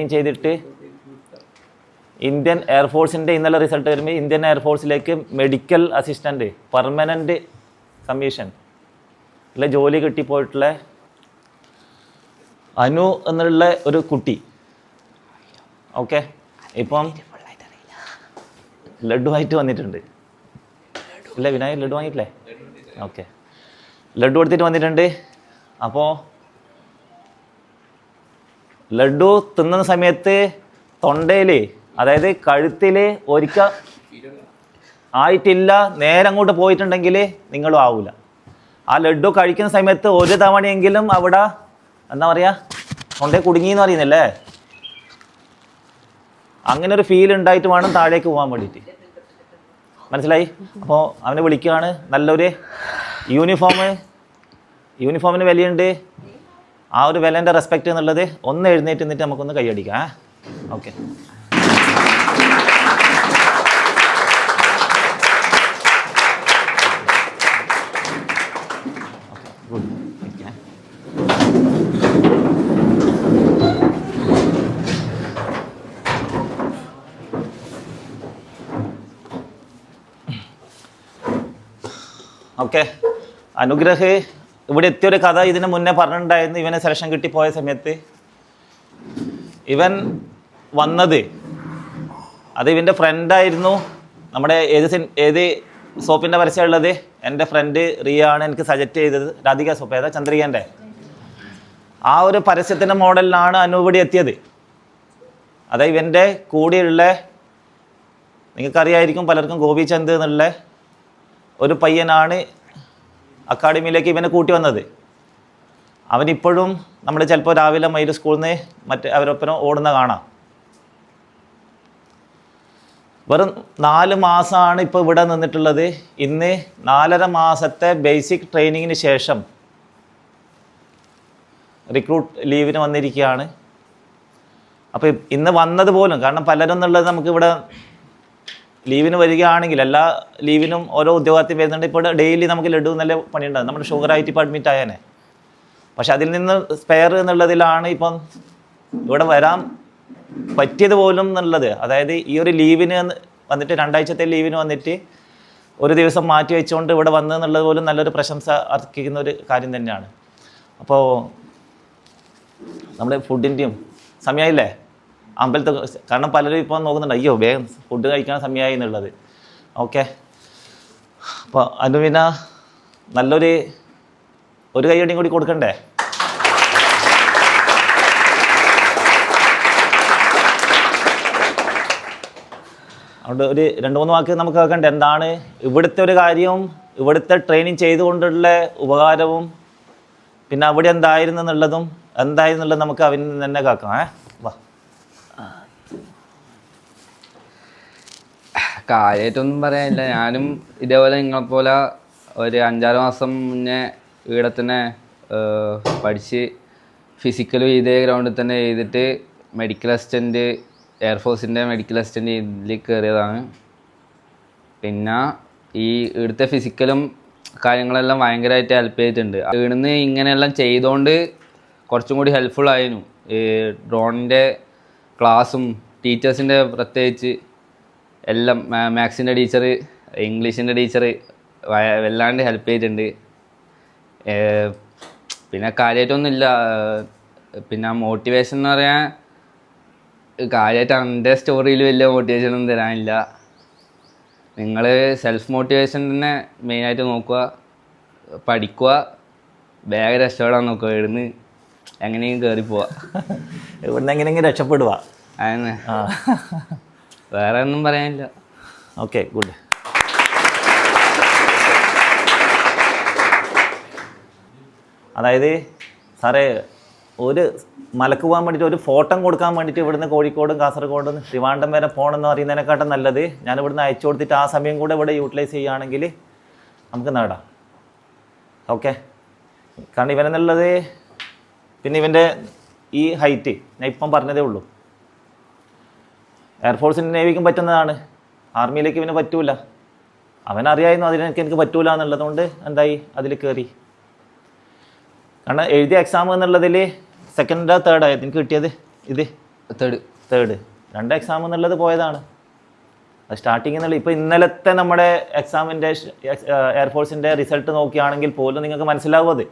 Training ചെയ്തിട്ട് Indian എയർഫോഴ്സിന്റെ ഇന്നലെ result വരുമ്പോൾ ഇന്ത്യൻ എയർഫോഴ്സിലേക്ക് മെഡിക്കൽ അസിസ്റ്റന്റ് പെർമനന്റ് കമ്മീഷൻ അല്ലെ ജോലി കിട്ടിപ്പോയിട്ടുള്ള അനു എന്നുള്ള ഒരു കുട്ടി. ഓക്കെ? ഇപ്പം ലഡുവായിട്ട് വന്നിട്ടുണ്ട്. ഇല്ല വിനായക് ലഡു വാങ്ങിയിട്ടില്ലേ? ഓക്കെ. ലഡു എടുത്തിട്ട് വന്നിട്ടുണ്ട്. അപ്പോൾ ലഡു തിന്നുന്ന സമയത്ത് തൊണ്ടയിൽ അതായത് കഴുത്തിൽ ഒരിക്കൽ ആയിട്ടില്ല നേരെ അങ്ങോട്ട് പോയിട്ടുണ്ടെങ്കിൽ നിങ്ങളും ആവൂല. ആ ലഡു കഴിക്കുന്ന സമയത്ത് ഒരു തവണയെങ്കിലും അവിടെ എന്താ പറയുക തൊണ്ടയിൽ കുടുങ്ങി എന്ന് പറയുന്നില്ലേ? അങ്ങനെ ഒരു ഫീൽ ഉണ്ടായിട്ട് വേണം താഴേക്ക് പോകാൻ വേണ്ടിയിട്ട്. മനസ്സിലായി? അപ്പോൾ അവനെ വിളിക്കുകയാണ് നല്ലൊരു യൂണിഫോം യൂണിഫോമിന് വിലയുണ്ട്. ആ ഒരു വിലേന്റെ റെസ്പെക്റ്റ് എന്നുള്ളത് ഒന്ന് എഴുന്നേറ്റ് നിന്നിട്ട് നമുക്കൊന്ന് കൈയടിക്കാം ഓക്കെ ഓക്കെ അനുഗ്രഹ് ഇവിടെ എത്തിയ ഒരു കഥ ഇതിന് മുന്നേ പറഞ്ഞിട്ടുണ്ടായിരുന്നു. ഇവനെ സെലക്ഷൻ കിട്ടിപ്പോയ സമയത്ത്. ഇവൻ വന്നത് അത് ഇവന്റെ ഫ്രണ്ടായിരുന്നു നമ്മുടെ ഏത് സിൻ ഏത് സോപ്പിന്റെ പരസ്യമുള്ളത് എന്റെ ഫ്രണ്ട് റിയ ആണ് എനിക്ക് സജസ്റ്റ് ചെയ്തത്. രാധിക സോപ്പ്. ഏതാ? ചന്ദ്രികന്റെ ആ ഒരു പരസ്യത്തിന്റെ മോഡലിലാണ് അനുപടി എത്തിയത്. അത് ഇവന്റെ കൂടെയുള്ള നിങ്ങൾക്കറിയായിരിക്കും പലർക്കും ഗോപിചന്ദ് എന്നുള്ള ഒരു പയ്യനാണ് അക്കാഡമിയിലേക്ക് ഇവനെ കൂട്ടി വന്നത്. അവനിപ്പോഴും നമ്മൾ ചിലപ്പോൾ രാവിലെ മയിൽ സ്കൂളിൽ നിന്ന് മറ്റ് അവരൊപ്പനോ ഓടുന്ന കാണാം. വെറും നാല് മാസമാണ് ഇപ്പോൾ ഇവിടെ നിന്നിട്ടുള്ളത്. ഇന്ന് നാലര മാസത്തെ ബേസിക് ട്രെയിനിങ്ങിന് ശേഷം റിക്രൂട്ട് ലീവിന് വന്നിരിക്കുകയാണ്. അപ്പോൾ ഇന്ന് വന്നത് പോലും കാരണം പലരും എന്നുള്ളത് നമുക്ക് ഇവിടെ ലീവിന് വരികയാണെങ്കിൽ എല്ലാ ലീവിനും ഓരോ ഉദ്യോഗാർത്ഥി വരുന്നുണ്ട്. ഇപ്പോൾ ഡെയിലി നമുക്ക് ലഡു നല്ല പണിയുണ്ടാകും നമ്മുടെ ഷുഗറായിട്ട് ഇപ്പോൾ അഡ്മിറ്റ് ആയേനെ. പക്ഷെ അതിൽ നിന്ന് സ്പെയർ എന്നുള്ളതിലാണ് ഇപ്പം ഇവിടെ വരാൻ പറ്റിയത് പോലും എന്നുള്ളത്. അതായത് ഈ ഒരു ലീവിന് വന്ന് വന്നിട്ട് രണ്ടാഴ്ചത്തെ ലീവിന് വന്നിട്ട് ഒരു ദിവസം മാറ്റി വെച്ചുകൊണ്ട് ഇവിടെ വന്നത് എന്നുള്ളത് പോലും നല്ലൊരു പ്രശംസ അർഹിക്കുന്ന ഒരു കാര്യം തന്നെയാണ്. അപ്പോൾ നമ്മുടെ ഫുഡിന്റെയും സമയമായില്ലേ അമ്പലത്തെ കാരണം പലരും ഇപ്പോൾ നോക്കുന്നുണ്ട് അയ്യോ വേഗം ഫുഡ് കഴിക്കാൻ സമയമായി എന്നുള്ളത്. ഓക്കെ അപ്പോൾ അത് പിന്നെ നല്ലൊരു ഒരു കൈയടിയും കൂടി കൊടുക്കണ്ടേ? അതുകൊണ്ട് ഒരു രണ്ട് മൂന്ന് വാക്ക് നമുക്ക് കേൾക്കണ്ടേ? എന്താണ് ഇവിടുത്തെ ഒരു കാര്യവും ഇവിടുത്തെ ട്രെയിനിങ് ചെയ്തുകൊണ്ടുള്ള ഉപകാരവും പിന്നെ അവിടെ എന്തായിരുന്നു എന്നുള്ളതും എന്തായിരുന്നുള്ളത് നമുക്ക് നിന്ന് തന്നെ കേൾക്കാം ഏ? കാര്യമായിട്ടൊന്നും പറയാനില്ല. ഞാനും ഇതേപോലെ നിങ്ങളെപ്പോലെ ഒരു അഞ്ചാറ് മാസം മുന്നേ ഇവിടെ തന്നെ പഠിച്ച് ഫിസിക്കലും ഇതേ ഗ്രൗണ്ടിൽ തന്നെ ചെയ്തിട്ട് മെഡിക്കൽ അസിസ്റ്റന്റ് എയർഫോഴ്സിന്റെ മെഡിക്കൽ അസിസ്റ്റന്റ് ഇതിൽ കയറിയതാണ് പിന്നെ ഈ ഇവിടുത്തെ ഫിസിക്കലും കാര്യങ്ങളെല്ലാം ഭയങ്കരമായിട്ട് ഹെൽപ്പ് ചെയ്തിട്ടുണ്ട്. ഇവിടുന്ന് ഇങ്ങനെയെല്ലാം ചെയ്തുകൊണ്ട് കുറച്ചും കൂടി ഹെൽപ്ഫുൾ ആയിരുന്നു. ഈ ഡ്രോണിന്റെ ക്ലാസ്സും ടീച്ചേഴ്സിന്റെ പ്രത്യേകിച്ച് എല്ലാം മാത്സിന്റെ ടീച്ചർ ഇംഗ്ലീഷിന്റെ ടീച്ചർ വല്ലാണ്ട് ഹെൽപ്പ് ചെയ്തിട്ടുണ്ട്. പിന്നെ കാര്യമായിട്ടൊന്നുമില്ല പിന്നെ മോട്ടിവേഷൻ എന്ന് പറയാൻ കാര്യമായിട്ട് എന്റെ സ്റ്റോറിയിൽ വലിയ മോട്ടിവേഷൻ ഒന്നും തരാനില്ല. നിങ്ങൾ സെൽഫ് മോട്ടിവേഷൻ തന്നെ മെയിനായിട്ട് നോക്കുക പഠിക്കുക വേഗം രക്ഷപ്പെടാൻ നോക്കുക ഇവിടുന്ന് എങ്ങനെയും കയറി പോവാ ഇവിടുന്ന് എങ്ങനെയെങ്കിലും രക്ഷപ്പെടുക അതന്നെ. ആ. വേറെ ഒന്നും പറയാനില്ല. ഓക്കെ ഗുഡ് അതായത് സാറേ ഒരു മലക്ക് പോകാൻ വേണ്ടിയിട്ട് ഒരു ഫോട്ടോ കൊടുക്കാൻ വേണ്ടിയിട്ട് ഇവിടുന്ന് കോഴിക്കോടും കാസർഗോഡും ട്രിവാൻഡം വരെ പോകണമെന്ന് പറയുന്നതിനെക്കാട്ടും നല്ലത് ഞാൻ ഇവിടുന്ന് അയച്ചു കൊടുത്തിട്ട് ആ സമയം കൂടെ ഇവിടെ യൂട്ടിലൈസ് ചെയ്യുകയാണെങ്കിൽ നമുക്ക് നേടാം. ഓക്കെ കാരണം ഇവനെന്നുള്ളത് പിന്നെ ഇവന്റെ ഈ ഹൈറ്റ് ഞാൻ ഇപ്പം പറഞ്ഞതേ ഉള്ളൂ. എയർഫോഴ്സിനും നേവിക്കും പറ്റുന്നതാണ്. ആർമിയിലേക്ക് ഇവന് പറ്റൂല. അവനറിയായിരുന്നു അതിനൊക്കെ എനിക്ക് പറ്റൂല എന്നുള്ളതുകൊണ്ട് എന്തായി? അതിൽ കയറി കാരണം എഴുതിയ എക്സാം എന്നുള്ളതിൽ സെക്കൻഡോ തേർഡോ എനിക്ക് കിട്ടിയത് ഇത്. തേർഡ് തേർഡ് രണ്ട് എക്സാം എന്നുള്ളത് പോയതാണ്. അത് സ്റ്റാർട്ടിങ് എന്നുള്ള ഇപ്പോൾ ഇന്നലത്തെ നമ്മുടെ എക്സാമിന്റെ എയർഫോഴ്സിന്റെ റിസൾട്ട് നോക്കിയാണെങ്കിൽ പോലും നിങ്ങൾക്ക് മനസ്സിലാവും അത്.